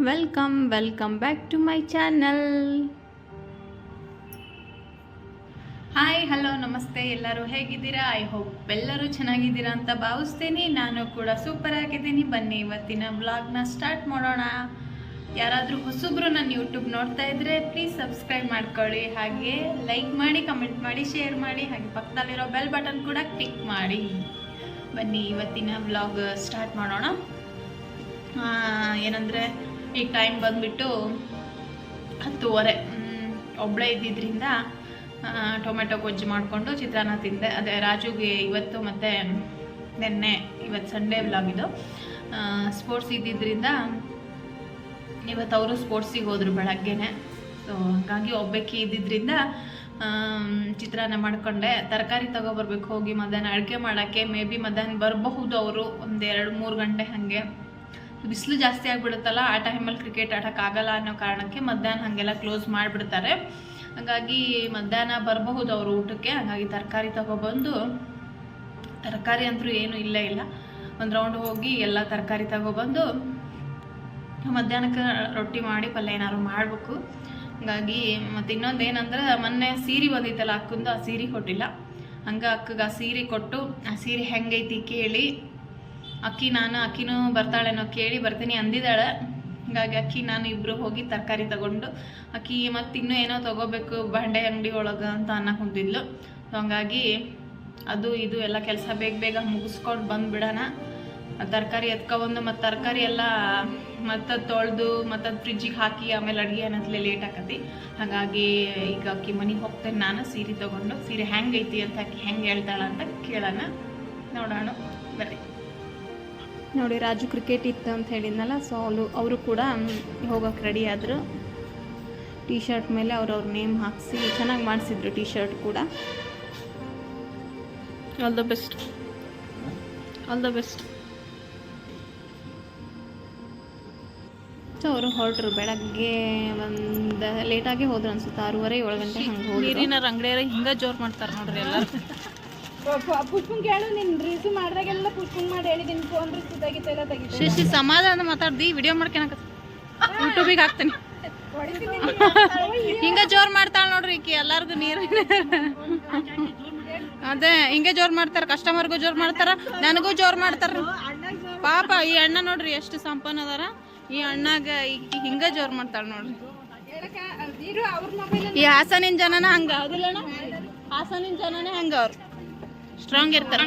Welcome welcome back to my channel hi hello namaste ಎಲ್ಲರೂ ಹೇಗಿದ್ದೀರಾ I hope ಎಲ್ಲರೂ ಚೆನ್ನಾಗಿದ್ದೀರಾ ಅಂತ ಭಾವಿಸ್ತೀನಿ ನಾನು ಕೂಡ ಸೂಪರ್ ಆಗಿದ್ದೀನಿ ಬನ್ನಿ ಇವತ್ತಿನ ಬ್ಲಾಗ್ನ ಸ್ಟಾರ್ಟ್ ಮಾಡೋಣ ಯಾರಾದರೂ ಹೊಸಬ್ರು ನನ್ನ ಯೂಟ್ಯೂಬ್ ನೋಡ್ತಾ ಇದ್ರೆ ಪ್ಲೀಸ್ ಸಬ್ಸ್ಕ್ರೈಬ್ ಮಾಡ್ಕೊಳ್ಳಿ ಹಾಗೆ ಲೈಕ್ ಮಾಡಿ ಕಮೆಂಟ್ ಮಾಡಿ ಶೇರ್ ಮಾಡಿ ಹಾಗೆ ಪಕ್ಕದಲ್ಲಿರೋ ಬೆಲ್ ಬಟನ್ ಕೂಡ ಕ್ಲಿಕ್ ಮಾಡಿ ಬನ್ನಿ ಇವತ್ತಿನ ಬ್ಲಾಗ್ ಸ್ಟಾರ್ಟ್ ಮಾಡೋಣ ಏನಂದರೆ ಈಗ ಟೈಮ್ ಬಂದುಬಿಟ್ಟು ಹತ್ತುವರೆ. ಒಬ್ಬಳೇ ಇದ್ದಿದ್ದರಿಂದ ಟೊಮೆಟೊ ಗೊಜ್ಜು ಮಾಡಿಕೊಂಡು ಚಿತ್ರಾನ್ನ ತಿಂದೆ. ಅದೇ ರಾಜುಗೆ ಇವತ್ತು ಮತ್ತು ನಿನ್ನೆ, ಇವತ್ತು ಸಂಡೇ ಬ್ಲಾಗ್ ಇದು. ಸ್ಪೋರ್ಟ್ಸ್ ಇದ್ದಿದ್ದರಿಂದ ಇವತ್ತು ಅವರು ಸ್ಪೋರ್ಟ್ಸಿಗೆ ಹೋದರು ಬೆಳಗ್ಗೆನೆ. ಸೊ ಹಾಗಾಗಿ ಒಬ್ಬಾಕಿ ಇದ್ದಿದ್ದರಿಂದ ಚಿತ್ರಾನ್ನ ಮಾಡಿಕೊಂಡೆ. ತರಕಾರಿ ತೊಗೊಬರ್ಬೇಕು, ಹೋಗಿ ಮಧ್ಯಾಹ್ನ ಅಡುಗೆ ಮಾಡೋಕ್ಕೆ. ಮೇ ಬಿ ಮಧ್ಯಾಹ್ನ ಬರಬಹುದು ಅವರು ಒಂದು ಎರಡು ಮೂರು ಗಂಟೆ ಹಾಗೆ. ಬಿಸಿಲು ಜಾಸ್ತಿ ಆಗಿಬಿಡುತ್ತಲ್ಲ, ಆ ಟೈಮಲ್ಲಿ ಕ್ರಿಕೆಟ್ ಆಡೋಕ್ಕಾಗಲ್ಲ ಅನ್ನೋ ಕಾರಣಕ್ಕೆ ಮಧ್ಯಾಹ್ನ ಹಾಗೆಲ್ಲ ಕ್ಲೋಸ್ ಮಾಡಿಬಿಡ್ತಾರೆ. ಹಾಗಾಗಿ ಮಧ್ಯಾಹ್ನ ಬರಬಹುದು ಅವರು ಊಟಕ್ಕೆ. ಹಾಗಾಗಿ ತರಕಾರಿ ತಗೊಬಂದು, ತರಕಾರಿ ಅಂತೂ ಏನೂ ಇಲ್ಲೇ, ಇಲ್ಲ. ಒಂದು ರೌಂಡ್ ಹೋಗಿ ಎಲ್ಲ ತರಕಾರಿ ತಗೊಬಂದು, ಮಧ್ಯಾಹ್ನಕ್ಕೆ ರೊಟ್ಟಿ ಮಾಡಿ ಪಲ್ಯ ಏನಾದ್ರು ಮಾಡಬೇಕು. ಹಾಗಾಗಿ ಮತ್ತು ಇನ್ನೊಂದು ಏನಂದ್ರೆ, ಮೊನ್ನೆ ಸೀರೆ ಬಂದಿತ್ತಲ್ಲ ಅಕ್ಕಂದು, ಆ ಸೀರೆ ಕೊಟ್ಟಿಲ್ಲ. ಹಂಗೆ ಅಕ್ಕಗೆ ಆ ಸೀರೆ ಕೊಟ್ಟು, ಆ ಸೀರೆ ಹೆಂಗೈತಿ ಕೇಳಿ ಅಕ್ಕಿ ನಾನು ಅಕ್ಕಿನೂ ಬರ್ತಾಳೇನೋ ಕೇಳಿ ಬರ್ತೀನಿ ಅಂದಿದ್ದಾಳೆ. ಹಾಗಾಗಿ ಅಕ್ಕಿ ನಾನು ಇಬ್ಬರು ಹೋಗಿ ತರಕಾರಿ ತಗೊಂಡು, ಅಕ್ಕಿ ಮತ್ತು ಇನ್ನೂ ಏನೋ ತಗೋಬೇಕು, ಬಂಡೆ ಅಂಗಡಿ ಒಳಗೆ ಅಂತ ಅನ್ನಕ್ಕೆ ಸೊ ಹಂಗಾಗಿ ಅದು ಇದು ಎಲ್ಲ ಕೆಲಸ ಬೇಗ ಬೇಗ ಮುಗಿಸ್ಕೊಂಡು ಬಂದುಬಿಡೋಣ. ತರಕಾರಿ ಎತ್ಕೊಬಂದು ಮತ್ತು ತರಕಾರಿ ಎಲ್ಲ ಮತ್ತು ತೊಳೆದು ಮತ್ತು ಅದು ಫ್ರಿಜ್ಜಿಗೆ ಹಾಕಿ ಆಮೇಲೆ ಅಡುಗೆ ಅನ್ನೋದ್ಲೆ ಲೇಟ್ ಆಕತಿ. ಹಾಗಾಗಿ ಈಗ ಅಕ್ಕಿ ಮನೆಗೆ ಹೋಗ್ತೇನೆ ನಾನು, ಸೀರೆ ತೊಗೊಂಡು. ಸೀರೆ ಹೆಂಗೈತಿ ಅಂತ ಅಕ್ಕಿ ಹೆಂಗೆ ಹೇಳ್ತಾಳ ಅಂತ ಕೇಳೋಣ. ನೋಡೋಣ. ಬರ್ರಿ. ನೋಡಿ ರಾಜು ಕ್ರಿಕೆಟ್ ಇತ್ತು ಅಂತ ಹೇಳಿದ್ನಲ್ಲ ಸೊ ಅವಳು ಅವರು ಕೂಡ ಹೋಗೋಕ್ಕೆ ರೆಡಿ ಆದರು. ಟೀ ಶರ್ಟ್ ಮೇಲೆ ಅವ್ರವ್ರ ನೇಮ್ ಹಾಕಿಸಿ ಚೆನ್ನಾಗಿ ಮಾಡಿಸಿದ್ರು ಟೀ ಶರ್ಟ್ ಕೂಡ. All the best all the best so ಅವರು ಹೊರಟರು ಬೆಳಗ್ಗೆ ಒಂದು ಲೇಟಾಗಿ ಹೋದ್ರು ಅನ್ಸುತ್ತೆ ಆರೂವರೆ ಏಳು ಗಂಟೆ ಹಂಗೆ ಹೋಗಿ ನೀರಿನ ಅಂಗಡಿಯವ್ರೆ ಹಿಂಗೆ ಜೋರು ಮಾಡ್ತಾರೆ ನೋಡ್ರಿ ಎಲ್ಲ ಪುಷ್ಪನ್ ಕೇಳು ನಿನ್ ರೀಸು ಮಾಡ್ದಾಗೆಲ್ಲ ಪುಷ್ಪನ್ ಮಾಡಿ ಹೇಳಿದೀನಿ ಫೋನ್ ರೀಸು ತೆಗಿತೆಲ್ಲ ತೆಗಿತೆ. ಶಿಶಿ ಸಮಾಧಾನ ಮಾತಾಡ್ದಿ ವಿಡಿಯೋ ಮಾಡ್ಕೊಳಕ ಯೂಟ್ಯೂಬಿಗೆ ಹಾಕ್ತೀನಿ. ಹಿಂಗ ಜೋರ್ ಮಾಡ್ತಾಳ ನೋಡ್ರಿ ಈಕಿ ಎಲ್ಲಾರ್ಗು ನೀರು. ಅದೇ ಹಿಂಗೆ ಜೋರ್ ಮಾಡ್ತಾರ ಕಸ್ಟಮರ್ಗೂ ಜೋರ್ ಮಾಡ್ತಾರ ನನಗೂ ಜೋರ್ ಮಾಡ್ತಾರ. ಪಾಪ ಈ ಅಣ್ಣ ನೋಡ್ರಿ ಎಷ್ಟು ಸಂಪನ್ನ ಅದಾರ. ಈ ಅಣ್ಣಾಗ ಈಕಿ ಹಿಂಗ ಜೋರ್ ಮಾಡ್ತಾಳ ನೋಡ್ರಿ. ಈ ಹಾಸನಿನ ಜನನ ಹಂಗ ಹೌದಿಲ್ಲ ಹಾಸನಿನ ಜನನೇ ಹಂಗ ಅವ್ರು. ಸ್ಟ್ರಾಂಗ್ ಇರ್ತಾರೆ.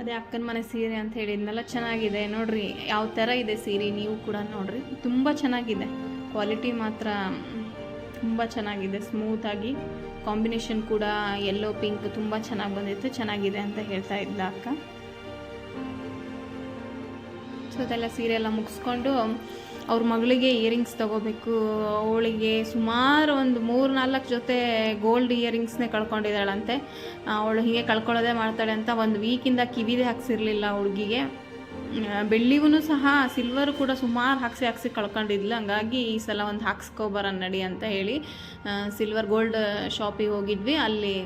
ಅದೇ ಅಕ್ಕನ ಮನೆ ಸೀರೆ ಅಂತ ಹೇಳಿದ್ನಲ್ಲ ಚೆನ್ನಾಗಿದೆ. ನೋಡ್ರಿ, ಯಾವ ಥರ ಇದೆ ಸೀರೆ ನೀವು ಕೂಡ ನೋಡ್ರಿ. ತುಂಬ ಚೆನ್ನಾಗಿದೆ. ಕ್ವಾಲಿಟಿ ಮಾತ್ರ, ತುಂಬ ಚೆನ್ನಾಗಿದೆ. ಸ್ಮೂತಾಗಿ ಕಾಂಬಿನೇಷನ್ ಕೂಡ ಎಲ್ಲೋ ಪಿಂಕ್ ತುಂಬ ಚೆನ್ನಾಗಿ ಬಂದಿತ್ತು. ಚೆನ್ನಾಗಿದೆ ಅಂತ ಹೇಳ್ತಾ ಇದ್ದ ಅಕ್ಕ. ಸೊ ಅದೆಲ್ಲ ಸೀರೆ ಎಲ್ಲ ಮುಗಿಸ್ಕೊಂಡು ಅವ್ರ ಮಗಳಿಗೆ ಇಯರಿಂಗ್ಸ್ ತಗೋಬೇಕು, ಅವಳಿಗೆ ಸುಮಾರು ಒಂದು ಮೂರು ನಾಲ್ಕು ಜೊತೆ ಗೋಲ್ಡ್ ಇಯರಿಂಗ್ಸ್ನೇ ಕಳ್ಕೊಂಡಿದ್ದಾಳಂತೆ. ಅವಳು ಹೀಗೆ ಕಳ್ಕೊಳ್ಳೋದೇ ಮಾಡ್ತಾಳೆ ಅಂತ ಒಂದು ವೀಕಿಂದ ಕಿವಿದೇ ಹಾಕ್ಸಿರ್ಲಿಲ್ಲ ಹುಡುಗಿಗೆ. ಬೆಳ್ಳಿಗೂ ಸಹ ಸಿಲ್ವರ್ ಕೂಡ ಸುಮಾರು ಹಾಕ್ಸಿ ಹಾಕ್ಸಿ ಕಳ್ಕೊಂಡಿದ್ಲು. ಹಂಗಾಗಿ ಈ ಸಲ ಒಂದು ಹಾಕ್ಸ್ಕೊಬರ ನಡಿ ಅಂತ ಹೇಳಿ ಸಿಲ್ವರ್ ಗೋಲ್ಡ್ ಶಾಪಿಗೆ ಹೋಗಿದ್ವಿ. ಅಲ್ಲಿ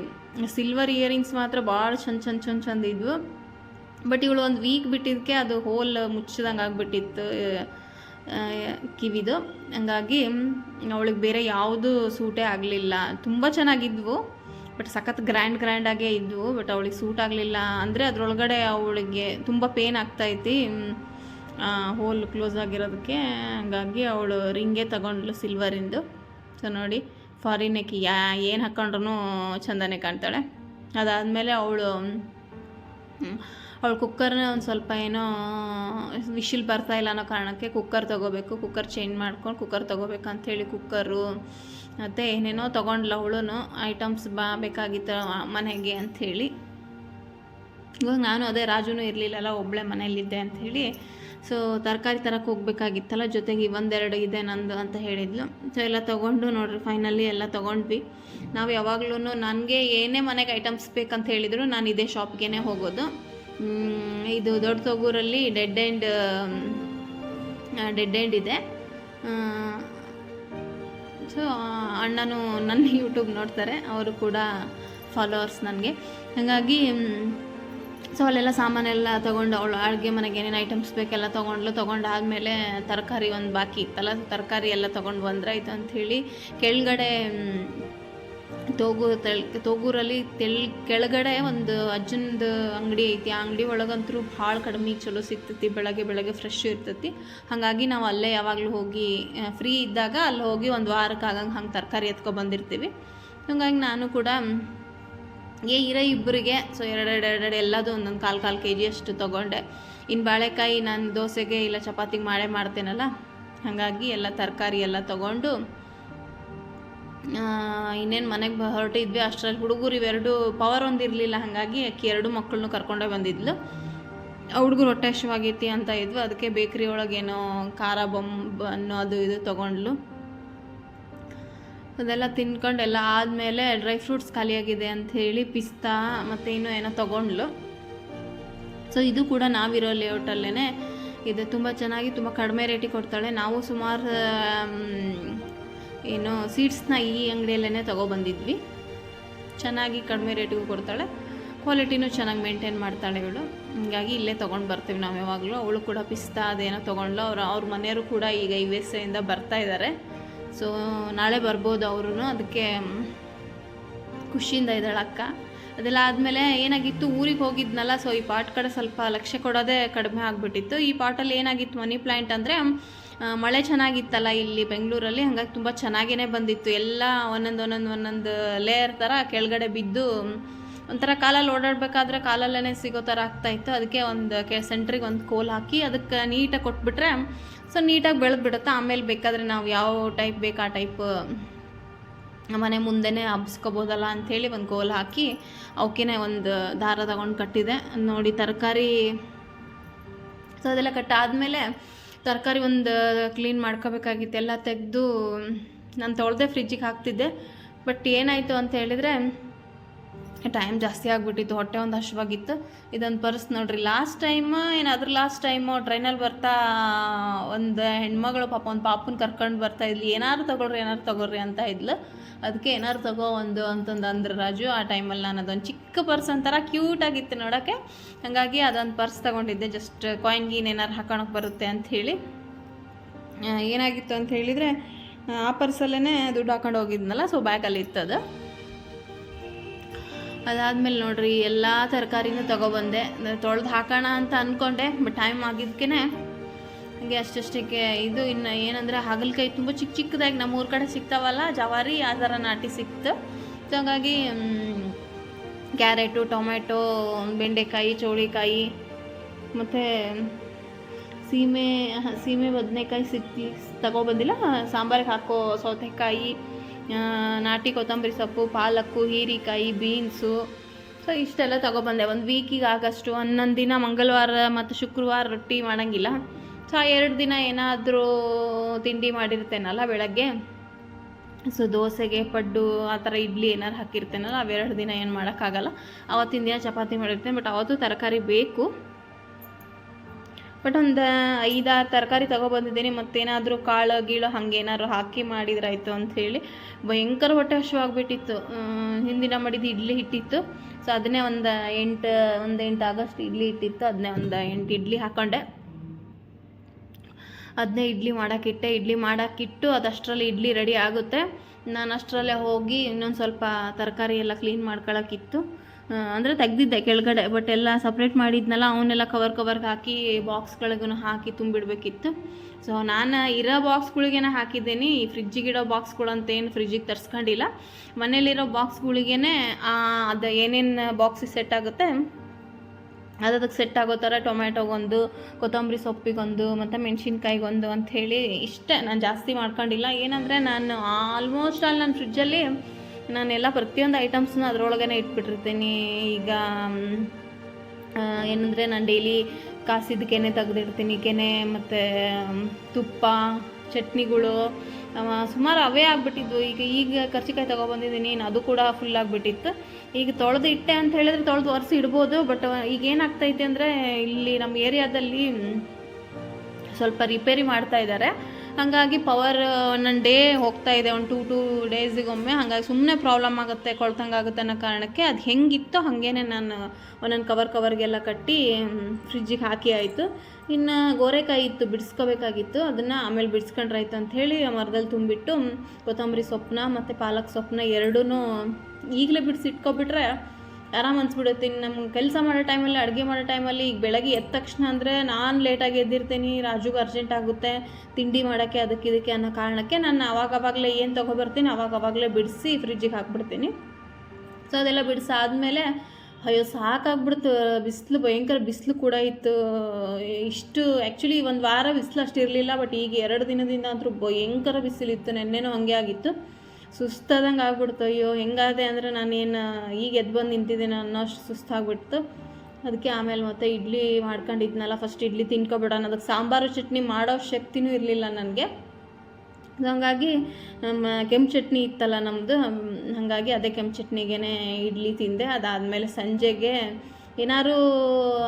ಸಿಲ್ವರ್ ಇಯರಿಂಗ್ಸ್ ಮಾತ್ರ ಭಾಳ ಚಂದ ಚಂದ ಚಂದ ಚಂದ ಇದ್ವು. ಬಟ್ ಇವಳು ಒಂದು ವೀಕ್ ಬಿಟ್ಟಿದ್ದಕ್ಕೆ ಅದು ಹೋಲ್ ಮುಚ್ಚಿದಂಗೆ ಆಗಿಬಿಟ್ಟಿತ್ತು. ಕಿವಿದು. ಹಂಗಾಗಿ ಅವಳಿಗೆ ಬೇರೆ ಯಾವುದು ಸೂಟೇ ಆಗಲಿಲ್ಲ. ತುಂಬ ಚೆನ್ನಾಗಿದ್ವು ಬಟ್ ಸಖತ್ ಗ್ರ್ಯಾಂಡ್ ಗ್ರ್ಯಾಂಡಾಗೇ ಇದ್ವು ಬಟ್ ಅವಳಿಗೆ ಸೂಟ್ ಆಗಲಿಲ್ಲ ಅಂದರೆ ಅದರೊಳಗಡೆ ಅವಳಿಗೆ ತುಂಬ ಪೇನ್ ಆಗ್ತೈತಿ ಹೋಲ್ ಕ್ಲೋಸ್ ಆಗಿರೋದಕ್ಕೆ, ಹಂಗಾಗಿ ಅವಳು ರಿಂಗೇ ತಗೊಂಡ್ಲು ಸಿಲ್ವರಿಂದು ಸೊ ನೋಡಿ ಫಾರಿನಕ್ಕೆ ಯಾ, ಏನು ಹಾಕ್ಕೊಂಡ್ರೂ ಚಂದನೇ ಕಾಣ್ತಾಳೆ. ಅದಾದಮೇಲೆ ಅವಳು ಅವಳು ಕುಕ್ಕರ್ನ ಒಂದು ಸ್ವಲ್ಪ ಏನೋ ವಿಶಿಲ್ ಇಲ್ಲ ಅನ್ನೋ ಕಾರಣಕ್ಕೆ ಕುಕ್ಕರ್ ತೊಗೋಬೇಕು ಕುಕ್ಕರ್ ಚೇಂಜ್ ಮಾಡ್ಕೊಂಡು ಕುಕ್ಕರ್ ತೊಗೋಬೇಕಂಥೇಳಿ ಕುಕ್ಕರು ಮತ್ತು ಏನೇನೋ ತೊಗೊಂಡ್ಲ ಅವಳು ಐಟಮ್ಸ್ ಬಾ, ಬೇಕಾಗಿತ್ತು ಮನೆಗೆ ಅಂಥೇಳಿ ಇವಾಗ ನಾನು ಅದೇ ರಾಜುನೂ ಇರಲಿಲ್ಲಲ್ಲ ಒಬ್ಬಳೆ ಮನೇಲಿದ್ದೆ ಅಂಥೇಳಿ ಸೊ ತರಕಾರಿ ತರಕ್ಕೆ ಹೋಗ್ಬೇಕಾಗಿತ್ತಲ್ಲ, ಜೊತೆಗೆ ಒಂದೆರಡು ಇದೆ ನಂದು ಅಂತ ಹೇಳಿದ್ಲು. ಸೊ ಎಲ್ಲ ತೊಗೊಂಡು ನೋಡ್ರಿ ಫೈನಲಿ ಎಲ್ಲ ತೊಗೊಂಡ್ವಿ. ನಾವು ಯಾವಾಗ್ಲೂ ನನಗೆ ಏನೇ ಮನೆಗೆ ಐಟಮ್ಸ್ ಬೇಕಂತ ಹೇಳಿದ್ರು ನಾನು ಇದೇ ಶಾಪ್ಗೆ ಹೋಗೋದು. ಇದು ದೊಡ್ಡ ತೊಗೂರಲ್ಲಿ ಡೆಡ್ ಎಂಡ್ ಡೆಡ್ ಎಂಡ್ ಇದೆ. ಸೊ ಅಣ್ಣನು ನನ್ನ ಯೂಟ್ಯೂಬ್ ನೋಡ್ತಾರೆ, ಅವರು ಕೂಡ ಫಾಲೋವರ್ಸ್ ನನಗೆ. ಹಾಗಾಗಿ ಸೊ ಅಲ್ಲೆಲ್ಲ ಸಾಮಾನೆಲ್ಲ ತೊಗೊಂಡು ಅವಳು ಅಡುಗೆ ಮನೆಗೆ ಏನೇನು ಐಟಮ್ಸ್ ಬೇಕೆಲ್ಲ ತೊಗೊಂಡ್ಲು, ತೊಗೊಂಡಾದಮೇಲೆ ತರಕಾರಿ ಒಂದು ಬಾಕಿ ಇತ್ತಲ್ಲ ತರಕಾರಿ ಎಲ್ಲ ತೊಗೊಂಡು ಬಂದ್ರಾಯ್ತು ಅಂಥೇಳಿ ಕೆಳಗಡೆ ತೋಗು ತೆಳ್, ತೋಗೂರಲ್ಲಿ ತೆಳ್, ಕೆಳಗಡೆ ಒಂದು ಅಜ್ಜನದು ಅಂಗಡಿ ಐತಿ, ಆ ಅಂಗಡಿ ಒಳಗಂತೂ ಭಾಳ ಕಡಿಮೆ ಚಲೋ ಸಿಗ್ತೈತಿ, ಬೆಳಗ್ಗೆ ಬೆಳಗ್ಗೆ ಫ್ರೆಶ್ ಇರ್ತೈತಿ. ಹಾಗಾಗಿ ನಾವು ಅಲ್ಲೇ ಯಾವಾಗಲೂ ಹೋಗಿ ಫ್ರೀ ಇದ್ದಾಗ ಅಲ್ಲಿ ಹೋಗಿ ಒಂದು ವಾರಕ್ಕೆ ಆಗಂಗೆ ಹಂಗೆ ತರಕಾರಿ ಎತ್ಕೊಬಂದಿರ್ತೀವಿ ಹಾಗಾಗಿ ನಾನು ಕೂಡ ಏ ಇರೋ ಇಬ್ಬರಿಗೆ ಸೊ ಎರಡೆರಡು ಎರಡೆರಡು ಎಲ್ಲದು ಒಂದೊಂದು ಕಾಲು ಕಾಲು ಕೆ ಜಿಯಷ್ಟು ತೊಗೊಂಡೆ. ಇನ್ನು ಬಾಳೆಕಾಯಿ ನಾನು ದೋಸೆಗೆ ಇಲ್ಲ ಚಪಾತಿಗೆ ಮಾಡೇ ಮಾಡ್ತೇನಲ್ಲ, ಹಾಗಾಗಿ ಎಲ್ಲ ತರಕಾರಿ ಎಲ್ಲ ತೊಗೊಂಡು ಇನ್ನೇನು ಮನೆಗೆ ಹೊರಟಿದ್ವಿ. ಅಷ್ಟರಲ್ಲಿ ಹುಡುಗರು ಇವೆರಡು ಪವರ್ ಒಂದು ಇರಲಿಲ್ಲ, ಹಾಗಾಗಿ ಅಕ್ಕಿ ಎರಡು ಮಕ್ಕಳನ್ನು ಕರ್ಕೊಂಡೇ ಬಂದಿದ್ಲು. ಹುಡುಗರು ಹೊಟ್ಟೆ ಹಸಿವಾಗೈತಿ ಅಂತ ಇದ್ವು. ಅದಕ್ಕೆ ಬೇಕ್ರಿ ಒಳಗೇನೋ ಖಾರ ಬೊಂಬನ್ನು ಅದು ಇದು ತೊಗೊಂಡ್ಲು ಅದೆಲ್ಲ ತಿನ್ಕೊಂಡು ಎಲ್ಲ ಆದಮೇಲೆ ಡ್ರೈ ಫ್ರೂಟ್ಸ್ ಖಾಲಿಯಾಗಿದೆ ಅಂತ ಹೇಳಿ ಪಿಸ್ತಾ ಮತ್ತು ಇನ್ನೂ ಏನೋ ತೊಗೊಂಡ್ಲು. ಸೊ ಇದು ಕೂಡ ನಾವಿರೋ ಲೇಔಟಲ್ಲೇ ಇದು ತುಂಬ ಚೆನ್ನಾಗಿ ತುಂಬ ಕಡಿಮೆ ರೇಟಿಗೆ ಕೊಡ್ತಾಳೆ. ನಾವು ಸುಮಾರು ಏನು ಸೀಡ್ಸ್ನ ಈ ಅಂಗಡಿಯಲ್ಲೇ ತೊಗೊಬಂದಿದ್ವಿ. ಚೆನ್ನಾಗಿ ಕಡಿಮೆ ರೇಟಿಗೂ ಕೊಡ್ತಾಳೆ. ಕ್ವಾಲಿಟಿನೂ ಚೆನ್ನಾಗಿ ಮೇಂಟೈನ್ ಮಾಡ್ತಾಳೆ ಇವಳು. ಹೀಗಾಗಿ ಇಲ್ಲೇ ತೊಗೊಂಡು ಬರ್ತೀವಿ ನಾವು ಯಾವಾಗಲೂ. ಅವಳು ಕೂಡ ಪಿಸ್ತಾ ಅದೇನೋ ತೊಗೊಂಡ್ಲು. ಅವ್ರು, ಅವ್ರ ಮನೆಯವರು ಕೂಡ ಈಗ ಯು ಎಸ್ ಎಯಿಂದ ಬರ್ತಾ ಇದ್ದಾರೆ ಸೊ ನಾಳೆ ಬರ್ಬೋದು ಅವರು ಅದಕ್ಕೆ ಖುಷಿಯಿಂದ ಇದ್ದಾಳೆ ಅಕ್ಕ. ಅದೆಲ್ಲ ಆದಮೇಲೆ ಏನಾಗಿತ್ತು, ಊರಿಗೆ ಹೋಗಿದ್ನಲ್ಲ ಸೊ ಈ ಪಾಟ್ ಕಡೆ ಸ್ವಲ್ಪ ಲಕ್ಷ್ಯ ಕೊಡೋದೇ ಕಡಿಮೆ ಆಗಿಬಿಟ್ಟಿತ್ತು. ಈ ಪಾಟಲ್ಲಿ ಏನಾಗಿತ್ತು, ಮನಿ ಪ್ಲ್ಯಾಂಟ್ ಅಂದರೆ ಮಳೆ ಚೆನ್ನಾಗಿತ್ತಲ್ಲ ಇಲ್ಲಿ ಬೆಂಗಳೂರಲ್ಲಿ, ಹಾಗಾಗಿ ತುಂಬ ಚೆನ್ನಾಗೇ ಬಂದಿತ್ತು. ಎಲ್ಲ ಒಂದೊಂದು ಒಂದೊಂದು ಒಂದೊಂದು ಲೇಯರ್ ಥರ ಕೆಳಗಡೆ ಬಿದ್ದು, ಒಂಥರ ಕಾಲಲ್ಲಿ ಓಡಾಡಬೇಕಾದ್ರೆ ಕಾಲಲ್ಲೇ ಸಿಗೋ ಥರ ಆಗ್ತಾಯಿತ್ತು ಅದಕ್ಕೆ ಒಂದು ಕೆ ಸೆಂಟ್ರಿಗೆ ಒಂದು ಕೋಲ್ ಹಾಕಿ, ಅದಕ್ಕೆ ನೀಟಾಗಿ ಕೊಟ್ಬಿಟ್ರೆ ಸೊ ನೀಟಾಗಿ ಬೆಳೆದು ಬಿಡುತ್ತೆ ಆಮೇಲೆ ಬೇಕಾದರೆ ನಾವು ಯಾವ ಟೈಪ್ ಬೇಕು ಆ ಟೈಪ್ ಮನೆ ಮುಂದೆನೇ ಹಬ್ಸ್ಕೊಬೋದಲ್ಲ ಅಂಥೇಳಿ ಒಂದು ಗೋಲ್ ಹಾಕಿ ಅವಕ್ಕೇನೆ ಒಂದು ದಾರ ತಗೊಂಡು ಕಟ್ಟಿದೆ. ನೋಡಿ ತರಕಾರಿ ಸೊ ಅದೆಲ್ಲ ಕಟ್ಟಾದಮೇಲೆ ತರಕಾರಿ ಒಂದು ಕ್ಲೀನ್ ಮಾಡ್ಕೋಬೇಕಾಗಿತ್ತು. ಎಲ್ಲ ತೆಗೆದು ನಾನು ತೊಳೆದೆ ಫ್ರಿಜ್ಜಿಗೆ ಹಾಕ್ತಿದ್ದೆ. ಬಟ್ ಏನಾಯಿತು ಅಂತ ಹೇಳಿದರೆ ಟೈಮ್ ಜಾಸ್ತಿ ಆಗಿಬಿಟ್ಟಿತ್ತು ಹೊಟ್ಟೆ ಒಂದು ಹಶ್ವಾಗಿತ್ತು. ಇದೊಂದು ಪರ್ಸ್ ನೋಡ್ರಿ ಲಾಸ್ಟ್ ಟೈಮ್ ಏನಾದರೂ ಲಾಸ್ಟ್ ಟೈಮು ಟ್ರೈನಲ್ಲಿ ಬರ್ತಾ ಒಂದು ಹೆಣ್ಮಗಳು ಪಾಪ ಒಂದು ಪಾಪನ ಕರ್ಕೊಂಡು ಬರ್ತಾ ಇದ್ಲಿ. ಏನಾರು ತೊಗೊಳ್ರಿ ಏನಾದ್ರು ತೊಗೊಳ್ರಿ ಅಂತ ಇದ್ಲು. ಅದಕ್ಕೆ ಏನಾರು ತಗೋ ಒಂದು ಅಂತಂದು ಅಂದ್ರೆ ರಾಜು. ಆ ಟೈಮಲ್ಲಿ ನಾನು ಅದೊಂದು ಚಿಕ್ಕ ಪರ್ಸ್ ಒಂಥರ ಕ್ಯೂಟಾಗಿತ್ತು ನೋಡೋಕ್ಕೆ. ಹಾಗಾಗಿ ಅದೊಂದು ಪರ್ಸ್ ತೊಗೊಂಡಿದ್ದೆ ಜಸ್ಟ್ ಕಾಯಿನ್ ಗೀನ್ ಏನಾರು ಹಾಕೊಳಕ್ಕೆ ಬರುತ್ತೆ ಆ, ಏನಾಗಿತ್ತು ಅಂತ ಹೇಳಿದರೆ ಆ ಪರ್ಸಲ್ಲೇ ದುಡ್ಡು ಹಾಕೊಂಡು ಹೋಗಿದ್ನಲ್ಲ ಸೊ ಬ್ಯಾಗಲ್ಲಿ ಇತ್ತದು. ಅದಾದಮೇಲೆ ನೋಡ್ರಿ, ಎಲ್ಲ ತರಕಾರಿನೂ ತೊಗೊಬಂದೆ. ತೊಳೆದು ಹಾಕೋಣ ಅಂತ ಅಂದ್ಕೊಂಡೆ ಬಟ್ ಟೈಮ್ ಆಗಿದ್ದಕ್ಕೆ ಹಾಗೆ ಅಷ್ಟಷ್ಟಕ್ಕೆ ಇದು ಇನ್ನು ಏನಂದರೆ ಹಾಗಲಕಾಯಿ ತುಂಬ ಚಿಕ್ಕ ಚಿಕ್ಕದಾಗಿ ನಮ್ಮ ಊರ ಕಡೆ ಸಿಗ್ತಾವಲ್ಲ, ಜವಾರಿ ಆ ಥರ ನಾಟಿ ಸಿಕ್ತು. ಸೊ ಹಾಗಾಗಿ ಕ್ಯಾರೆಟು ಟೊಮೆಟೊ ಬೆಂಡೆಕಾಯಿ, ಚೌಳಿಕಾಯಿ, ಮತ್ತು ಸೀಮೆ ಸೀಮೆ ಬದನೆಕಾಯಿ ಸಿಕ್ಕಿ ತಗೊಬಂದಿಲ್ಲ. ಸಾಂಬಾರಿಗೆ ಹಾಕೋ ಸೌತೆಕಾಯಿ ನಾಟಿ ಕೊತ್ತಂಬರಿ ಸೊಪ್ಪು, ಪಾಲಕ್ಕು, ಹೀರಿಕಾಯಿ, ಬೀನ್ಸು. ಸೊ ಇಷ್ಟೆಲ್ಲ ತೊಗೊಬಂದೆ. ಒಂದು ವೀಕಿಗೆ ಆಗಷ್ಟು ಹನ್ನೊಂದು ದಿನ ಮಂಗಳವಾರ ಮತ್ತು ಶುಕ್ರವಾರ ರೊಟ್ಟಿ ಮಾಡೋಂಗಿಲ್ಲ. ಸೊ ಆ ಎರಡು ದಿನ ಏನಾದರೂ ತಿಂಡಿ ಮಾಡಿರ್ತೇನಲ್ಲ ಬೆಳಗ್ಗೆ. ಸೊ ದೋಸೆಗೆ ಪಡ್ಡು ಆ ಥರ ಇಡ್ಲಿ ಏನಾರು ಹಾಕಿರ್ತೇನಲ್ಲ, ಅವೆರಡು ದಿನ ಏನು ಮಾಡೋಕ್ಕಾಗಲ್ಲ. ಅವತ್ತಿನ ದಿನ ಚಪಾತಿ ಮಾಡಿರ್ತೇನೆ ಬಟ್ ಅವತ್ತು ತರಕಾರಿ ಬೇಕು. ಬಟ್ ಒಂದು ಐದಾರು ತರಕಾರಿ ತೊಗೊಬಂದಿದ್ದೀನಿ, ಮತ್ತೇನಾದರೂ ಕಾಳು, ಗೀಳು ಹಾಗೇನಾದ್ರು ಹಾಕಿ ಮಾಡಿದ್ರಾಯ್ತು ಅಂಥೇಳಿ ಭಯಂಕರ ಹೊಟ್ಟೆ ಹಸಿವಾಗ್ಬಿಟ್ಟಿತ್ತು. ಹಿಂದಿನ ಮಾಡಿದ ಇಡ್ಲಿ ಹಿಟ್ಟಿತ್ತು. ಸೊ ಅದನ್ನೇ ಒಂದು ಎಂಟು ಒಂದು ಎಂಟು ಆಗಸ್ಟ್ ಇಡ್ಲಿ ಹಿಟ್ಟಿತ್ತು. ಅದನ್ನೇ ಒಂದು ಎಂಟು ಇಡ್ಲಿ ಹಾಕ್ಕೊಂಡೆ ಅದನ್ನೇ ಇಡ್ಲಿ ಮಾಡೋಕ್ಕಿಟ್ಟೆ. ಇಡ್ಲಿ ಮಾಡೋಕ್ಕಿಟ್ಟು ಅದಷ್ಟರಲ್ಲಿ ಇಡ್ಲಿ ರೆಡಿ ಆಗುತ್ತೆ. ನಾನು ಅಷ್ಟರಲ್ಲೇ ಹೋಗಿ ಇನ್ನೊಂದು ಸ್ವಲ್ಪ ತರಕಾರಿ ಎಲ್ಲ ಕ್ಲೀನ್ ಮಾಡ್ಕೊಳಕ್ಕಿತ್ತು. ಅಂದರೆ ತೆಗ್ದಿದ್ದೆ ಕೆಳಗಡೆ ಬಟ್ ಎಲ್ಲ ಸಪ್ರೇಟ್ ಮಾಡಿದ್ನಲ್ಲ, ಅವನ್ನೆಲ್ಲ ಕವರ್ ಕವರ್ಗೆ ಹಾಕಿ ಬಾಕ್ಸ್ಗಳಿಗೂ ಹಾಕಿ ತುಂಬಿಡಬೇಕಿತ್ತು. ಸೊ ನಾನು ಇರೋ ಬಾಕ್ಸ್ಗಳಿಗೇನೆ ಹಾಕಿದ್ದೀನಿ. ಈ ಫ್ರಿಜ್ಜಿಗಿಡೋ ಬಾಕ್ಸ್ಗಳು ಅಂತ ಏನು ಫ್ರಿಜ್ಜಿಗೆ ತರಿಸ್ಕೊಂಡಿಲ್ಲ. ಮನೇಲಿರೋ ಬಾಕ್ಸ್ಗಳಿಗೇನೆ ಅದು ಏನೇನು ಬಾಕ್ಸಿಗೆ ಸೆಟ್ ಆಗುತ್ತೆ ಅದು ಅದಕ್ಕೆ ಸೆಟ್ ಆಗೋ ಥರ ಟೊಮ್ಯಾಟೊಗೊಂದು ಕೊತ್ತಂಬರಿ ಸೊಪ್ಪಿಗೊಂದು, ಮತ್ತು ಮೆಣಸಿನ್ಕಾಯಿಗೊಂದು ಅಂಥೇಳಿ ಇಷ್ಟೇ. ನಾನು ಜಾಸ್ತಿ ಮಾಡ್ಕೊಂಡಿಲ್ಲ. ಏನಂದರೆ ನಾನು ಆಲ್ಮೋಸ್ಟ್ ಆಲ್ ನನ್ನ ಫ್ರಿಜ್ಜಲ್ಲಿ ನಾನೆಲ್ಲ ಪ್ರತಿಯೊಂದು ಐಟಮ್ಸ್ನ ಅದರೊಳಗೇ ಇಟ್ಬಿಟ್ಟಿರ್ತೀನಿ. ಈಗ ಏನಂದರೆ ನಾನು ಡೈಲಿ ಕಾಸಿದ ಕೆನೆ ತೆಗೆದಿಡ್ತೀನಿ. ಕೆನೆ ಮತ್ತು ತುಪ್ಪ, ಚಟ್ನಿಗಳು ಸುಮಾರು ಅವೇ ಆಗಿಬಿಟ್ಟಿದ್ವು ಈಗ ಈಗ ಕರ್ಚಿಕಾಯಿ ತೊಗೊಬಂದಿದ್ದೀನಿ ಅದು ಕೂಡ ಫುಲ್ ಆಗಿಬಿಟ್ಟಿತ್ತು. ಈಗ ತೊಳೆದು ಇಟ್ಟೆ ಅಂತ ಹೇಳಿದ್ರೆ ತೊಳೆದು ಒರೆಸಿ ಇಡ್ಬೋದು ಬಟ್ ಈಗ ಏನಾಗ್ತೈತೆ ಅಂದರೆ ಇಲ್ಲಿ ನಮ್ಮ ಏರಿಯಾದಲ್ಲಿ ಸ್ವಲ್ಪ ರಿಪೇರಿ ಮಾಡ್ತಾ ಇದ್ದಾರೆ ಹಾಗಾಗಿ ಪವರ್ ಒಂದೊಂದು ಡೇ ಹೋಗ್ತಾ ಇದೆ, ಒಂದು ಟೂ ಟೂ ಡೇಸಿಗೊಮ್ಮೆ ಹಾಗಾಗಿ ಸುಮ್ಮನೆ ಪ್ರಾಬ್ಲಮ್ ಆಗುತ್ತೆ ಕೊಳ್ತಂಗಾಗುತ್ತೆ ಅನ್ನೋ ಕಾರಣಕ್ಕೆ ಅದು ಹೆಂಗಿತ್ತೋ ಹಾಗೇ ನಾನು, ಒಂದೊಂದು ಕವರ್ ಕವರ್ಗೆಲ್ಲ ಕಟ್ಟಿ ಫ್ರಿಜ್ಜಿಗೆ ಹಾಕಿ ಆಯಿತು. ಇನ್ನು ಗೋರೆಕಾಯಿ ಇತ್ತು, ಬಿಡಿಸ್ಕೋಬೇಕಾಗಿತ್ತು. ಅದನ್ನು ಆಮೇಲೆ ಬಿಡಿಸ್ಕೊಂಡ್ರಾಯ್ತು ಅಂಥೇಳಿ ಮರದಲ್ಲಿ ತುಂಬಿಟ್ಟು ಕೊತ್ತಂಬರಿ ಸೊಪ್ಪನ್ನ ಮತ್ತು ಪಾಲಕ್ ಸೊಪ್ಪನ್ನ ಎರಡೂ ಈಗಲೇ ಬಿಡಿಸಿ ಇಟ್ಕೊಬಿಟ್ರೆ ಆರಾಮ್ ಅನ್ಸ್ಬಿಡುತ್ತೆ. ಇನ್ನು ನಮ್ಗೆ ಕೆಲಸ ಮಾಡೋ ಟೈಮಲ್ಲಿ, ಅಡುಗೆ ಮಾಡೋ ಟೈಮಲ್ಲಿ ಈಗ ಬೆಳಗ್ಗೆ ಎದ್ದ ತಕ್ಷಣ ಅಂದರೆ ನಾನು ಲೇಟಾಗಿ ಎದ್ದಿರ್ತೀನಿ, ರಾಜುಗೆ ಅರ್ಜೆಂಟ್ ಆಗುತ್ತೆ, ತಿಂಡಿ ಮಾಡೋಕ್ಕೆ ಅದಕ್ಕೆ ಇದಕ್ಕೆ ಅನ್ನೋ ಕಾರಣಕ್ಕೆ ನಾನು ಅವಾಗವಾಗಲೇ ಏನು ತೊಗೊಬರ್ತೀನಿ ಅವಾಗವಾಗಲೇ ಬಿಡಿಸಿ ಫ್ರಿಜ್ಜಿಗೆ ಹಾಕ್ಬಿಡ್ತೀನಿ. ಸೊ ಅದೆಲ್ಲ ಬಿಡಿಸಾದ್ಮೇಲೆ ಅಯ್ಯೋ ಸಾಕಾಗ್ಬಿಡ್ತು. ಬಿಸಿಲು, ಭಯಂಕರ ಬಿಸಿಲು ಕೂಡ ಇತ್ತು. ಇಷ್ಟು ಆ್ಯಕ್ಚುಲಿ ಒಂದು ವಾರ ಬಿಸಿಲು ಅಷ್ಟು ಇರಲಿಲ್ಲ ಬಟ್ ಈಗ ಎರಡು ದಿನದಿಂದ ಅಂತೂ ಭಯಂಕರ ಬಿಸಿಲಿತ್ತು. ನೆನ್ನೆನೂ ಹಾಗೆ ಆಗಿತ್ತು. ಸುಸ್ತಾದಂಗೆ ಆಗ್ಬಿಡ್ತು. ಅಯ್ಯೋ, ಹೆಂಗಾದೆ ಅಂದರೆ ನಾನೇನು, ಈಗ ಎದ್ದು ಬಂದು ನಿಂತಿದ್ದೇನೆ ಅನ್ನೋಷ್ಟು ಸುಸ್ತಾಗ್ಬಿಡ್ತು. ಅದಕ್ಕೆ ಆಮೇಲೆ ಮತ್ತೆ ಇಡ್ಲಿ ಮಾಡ್ಕೊಂಡಿದ್ನಲ್ಲ ಫಸ್ಟ್ ಇಡ್ಲಿ ತಿನ್ಕೊಬಿಡೋಣ ಅದಕ್ಕೆ ಸಾಂಬಾರು ಚಟ್ನಿ ಮಾಡೋ ಶಕ್ತಿನೂ ಇರಲಿಲ್ಲ ನನಗೆ. ಹಂಗಾಗಿ ನಮ್ಮ ಕೆಂಪು ಚಟ್ನಿ ಇತ್ತಲ್ಲ ನಮ್ಮದು ಹಾಗಾಗಿ ಅದೇ ಕೆಂಪು ಚಟ್ನಿಗೆ ಇಡ್ಲಿ ತಿಂದೆ. ಅದಾದಮೇಲೆ ಸಂಜೆಗೆ ಏನಾರು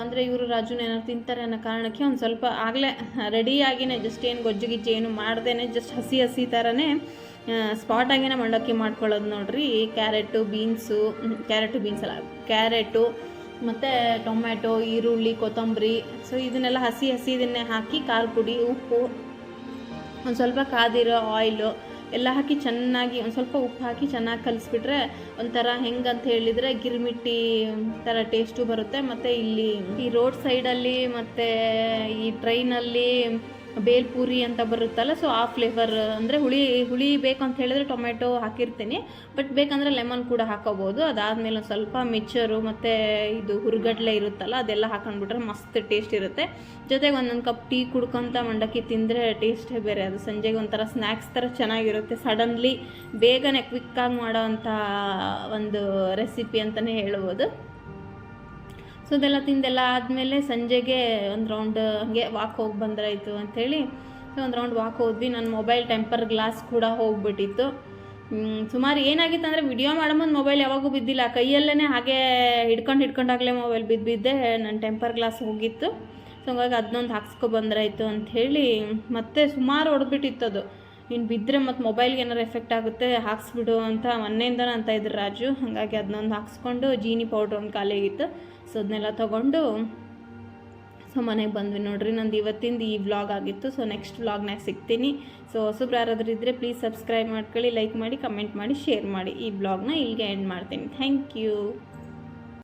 ಅಂದರೆ ಇವರು ರಾಜುನ ಏನಾರು ತಿಂತಾರೆ ಅನ್ನೋ ಕಾರಣಕ್ಕೆ ಒಂದು ಸ್ವಲ್ಪ ಆಗಲೇ ರೆಡಿಯಾಗಿನೇ ಜಸ್ಟ್ ಏನು ಗೊಜ್ಜು ಗಿಜ್ಜು ಏನು ಮಾಡ್ದೇ ಜಸ್ಟ್ ಹಸಿ ಹಸಿ ಥರನೇ ಸ್ಪಾಟಾಗಿನೇ ಮಂಡಕ್ಕಿ ಮಾಡ್ಕೊಳ್ಳೋದು ನೋಡ್ರಿ. ಕ್ಯಾರೆಟು, ಬೀನ್ಸು ಕ್ಯಾರೆಟು, ಬೀನ್ಸ್ ಅಲ್ಲ, ಕ್ಯಾರೆಟು, ಮತ್ತು ಟೊಮ್ಯಾಟೊ, ಈರುಳ್ಳಿ, ಕೊತ್ತಂಬರಿ. ಸೊ ಇದನ್ನೆಲ್ಲ ಹಸಿ ಹಸಿ ಇದನ್ನೇ ಹಾಕಿ ಖಾರ ಪುಡಿ, ಉಪ್ಪು, ಒಂದು ಸ್ವಲ್ಪ ಕಾದಿರೋ ಆಯಿಲು ಎಲ್ಲ ಹಾಕಿ ಚೆನ್ನಾಗಿ, ಒಂದು ಸ್ವಲ್ಪ ಉಪ್ಪು ಹಾಕಿ ಚೆನ್ನಾಗಿ ಕಲಿಸ್ಬಿಟ್ರೆ ಒಂಥರ ಹೆಂಗಂತ ಹೇಳಿದರೆ ಗಿರ್ಮಿಟ್ಟಿ ಥರ ಟೇಸ್ಟು ಬರುತ್ತೆ. ಮತ್ತು ಇಲ್ಲಿ ಈ ರೋಡ್ ಸೈಡಲ್ಲಿ ಮತ್ತು ಈ ಟ್ರೈನಲ್ಲಿ ಬೇಲ್ಪೂರಿ ಅಂತ ಬರುತ್ತಲ್ಲ ಸೊ ಆ ಫ್ಲೇವರ್ ಅಂದರೆ ಹುಳಿ ಹುಳಿ ಬೇಕು ಅಂತ ಹೇಳಿದ್ರೆ ಟೊಮೆಟೊ ಹಾಕಿರ್ತೀನಿ. ಬಟ್ ಬೇಕಂದರೆ ಲೆಮನ್ ಕೂಡ ಹಾಕೋಬೋದು. ಅದಾದಮೇಲೆ ಒಂದು ಸ್ವಲ್ಪ ಮಿಕ್ಚರು ಮತ್ತು ಇದು ಹುರ್ಗಡ್ಲೆ ಇರುತ್ತಲ್ಲ, ಅದೆಲ್ಲ ಹಾಕೊಂಡ್ಬಿಟ್ರೆ ಮಸ್ತ್ ಟೇಸ್ಟ್ ಇರುತ್ತೆ. ಜೊತೆಗೆ ಒಂದೊಂದು ಕಪ್ ಟೀ ಕುಡ್ಕೊತ ಮಂಡಕ್ಕಿ ತಿಂದರೆ ಟೇಸ್ಟೇ ಬೇರೆ. ಅದು ಸಂಜೆಗೆ ಒಂಥರ ಸ್ನ್ಯಾಕ್ಸ್ ಥರ ಚೆನ್ನಾಗಿರುತ್ತೆ. ಸಡನ್ಲಿ ಬೇಗನೆ ಕ್ವಿಕ್ಕಾಗಿ ಮಾಡೋ ಅಂಥ ಒಂದು ರೆಸಿಪಿ ಅಂತಲೇ ಹೇಳ್ಬೋದು. ಸೊ ಅದೆಲ್ಲ ತಿಂದೆಲ್ಲ ಆದಮೇಲೆ ಸಂಜೆಗೆ ಒಂದು ರೌಂಡ್ ಹಂಗೆ ವಾಕ್ ಹೋಗಿ ಬಂದ್ರಾಯಿತು ಅಂಥೇಳಿ ಸೊ ಒಂದು ರೌಂಡ್ ವಾಕ್ ಹೋದ್ವಿ. ನನ್ನ ಮೊಬೈಲ್ ಟೆಂಪರ್ ಗ್ಲಾಸ್ ಕೂಡ ಹೋಗ್ಬಿಟ್ಟಿತ್ತು. ಸುಮಾರು ಏನಾಗಿತ್ತು ಅಂದರೆ ವಿಡಿಯೋ ಮಾಡೋ ಮೊಬೈಲ್ ಯಾವಾಗೂ ಬಿದ್ದಿಲ್ಲ. ಕೈಯಲ್ಲೇ ಹಾಗೆ ಹಿಡ್ಕೊಂಡು ಹಿಡ್ಕೊಂಡಾಗಲೇ ಮೊಬೈಲ್ ಬಿದ್ದು ಬಿದ್ದೆ ನನ್ನ ಟೆಂಪರ್ ಗ್ಲಾಸ್ ಹೋಗಿತ್ತು. ಸೊ ಹಂಗಾಗಿ ಅದನ್ನೊಂದು ಹಾಕ್ಸ್ಕೊ ಬಂದ್ರಾಯಿತು ಅಂಥೇಳಿ ಮತ್ತೆ ಸುಮಾರು ಹೊಡೆದ್ಬಿಟ್ಟಿತ್ತು ಅದು. ಇನ್ನು ಬಿದ್ದರೆ ಮತ್ತು ಮೊಬೈಲ್ಗೆ ಏನಾರು ಎಫೆಕ್ಟ್ ಆಗುತ್ತೆ, ಹಾಕ್ಸ್ಬಿಡು ಅಂತ ಮೊನ್ನೆಯಿಂದನೂ ಅಂತ ಇದ್ರು ರಾಜು. ಹಾಗಾಗಿ ಅದನ್ನೊಂದು ಹಾಕ್ಸ್ಕೊಂಡು ಜೀನಿ ಪೌಡ್ರ್ ಒಂದು ಖಾಲಿಯಾಗಿತ್ತು ಸೊ ಅದನ್ನೆಲ್ಲ ತೊಗೊಂಡು ಸೊ, ಮನೆಗೆ ಬಂದ್ವಿ ನೋಡ್ರಿ. ನಂದು ಇವತ್ತಿಂದ ಈ ವ್ಲಾಗ್ ಆಗಿತ್ತು. ಸೊ ನೆಕ್ಸ್ಟ್ ವ್ಲಾಗ್ನಾಗ ಸಿಗ್ತೀನಿ. ಸೊ ಹೊಸಬ್ರು ಯಾರಾದರೂ ಇದ್ದರೆ ಪ್ಲೀಸ್ ಸಬ್ಸ್ಕ್ರೈಬ್ ಮಾಡ್ಕೊಳ್ಳಿ ಲೈಕ್ ಮಾಡಿ ಕಮೆಂಟ್ ಮಾಡಿ ಶೇರ್ ಮಾಡಿ. ಈ ವ್ಲಾಗ್ನ ಇಲ್ಲಿಗೆ ಎಂಡ್ ಮಾಡ್ತೀನಿ. Thank you